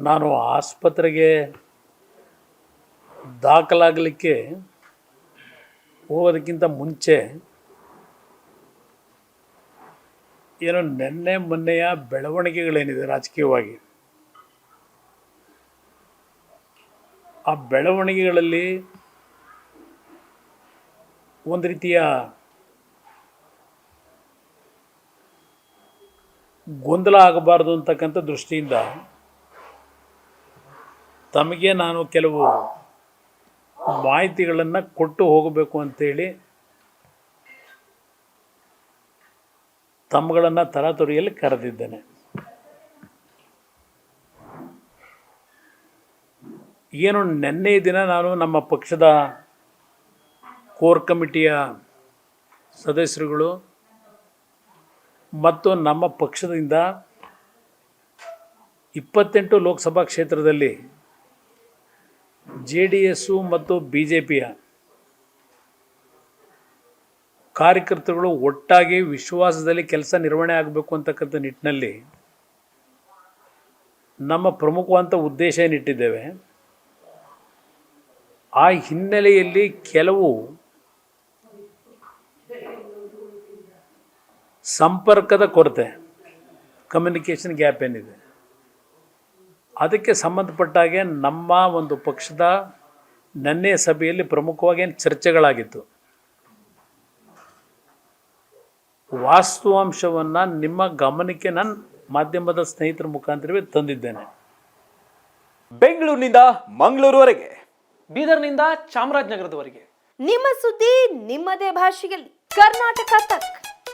ನಾನು ಆಸ್ಪತ್ರೆಗೆ ದಾಖಲಾಗಲಿಕ್ಕೆ ಹೋಗೋದಕ್ಕಿಂತ ಮುಂಚೆ ಏನೋ ನೆನ್ನೆ ಮೊನ್ನೆಯ ಬೆಳವಣಿಗೆಗಳೇನಿದೆ ರಾಜಕೀಯವಾಗಿ? ಆ ಬೆಳವಣಿಗೆಗಳಲ್ಲಿ ಒಂದು ರೀತಿಯ ಗೊಂದಲ ಆಗಬಾರ್ದು ಅಂತಕ್ಕಂಥ ದೃಷ್ಟಿಯಿಂದ ತಮಗೆ ನಾನು ಕೆಲವು ಮಾಹಿತಿಗಳನ್ನು ಕೊಟ್ಟು ಹೋಗಬೇಕು ಅಂಥೇಳಿ ತಮ್ಮಗಳನ್ನು ತರಾತುರಿಯಲ್ಲಿ ಕರೆದಿದ್ದೇನೆ. ಏನು ನಿನ್ನೆ ದಿನ ನಾನು ನಮ್ಮ ಪಕ್ಷದ ಕೋರ್ ಕಮಿಟಿಯ ಸದಸ್ಯರುಗಳು ಮತ್ತು ನಮ್ಮ ಪಕ್ಷದಿಂದ ಇಪ್ಪತ್ತೆಂಟು ಲೋಕಸಭಾ ಕ್ಷೇತ್ರದಲ್ಲಿ ಜೆ ಡಿ ಎಸ್ಸು ಮತ್ತು ಬಿ ಜೆ ಪಿಯ ಕಾರ್ಯಕರ್ತರುಗಳು ಒಟ್ಟಾಗಿ ವಿಶ್ವಾಸದಲ್ಲಿ ಕೆಲಸ ನಿರ್ವಹಣೆ ಆಗಬೇಕು ಅಂತಕ್ಕಂಥ ನಿಟ್ಟಿನಲ್ಲಿ ನಮ್ಮ ಪ್ರಮುಖವಾದಂಥ ಉದ್ದೇಶ ಏನಿಟ್ಟಿದ್ದೇವೆ, ಆ ಹಿನ್ನೆಲೆಯಲ್ಲಿ ಕೆಲವು ಸಂಪರ್ಕದ ಕೊರತೆ ಕಮ್ಯುನಿಕೇಷನ್ ಗ್ಯಾಪ್ ಏನಿದೆ. ಅದಕ್ಕೆ ಸಂಬಂಧಪಟ್ಟಾಗೆ ನಮ್ಮ ಒಂದು ಪಕ್ಷದ ನನ್ನೆ ಸಭೆಯಲ್ಲಿ ಪ್ರಮುಖವಾಗಿ ಏನು ಚರ್ಚೆಗಳಾಗಿತ್ತು. ವಾಸ್ತವಾಂಶವನ್ನು ನಿಮ್ಮ ಗಮನಕ್ಕೆ ನಾನು ಮಾಧ್ಯಮದ ಸ್ನೇಹಿತರ ಮುಖಾಂತರವೇ ತಂದಿದ್ದೇನೆ. ಬೆಂಗಳೂರಿನಿಂದ ಮಂಗಳೂರುವರೆಗೆ ಬೀದರ್ನಿಂದ ಚಾಮರಾಜನಗರದವರೆಗೆ. ನಿಮ್ಮ ಸುದ್ದಿ ನಿಮ್ಮದೇ ಭಾಷೆಯಲ್ಲಿ. ಕರ್ನಾಟಕ ತಕ್.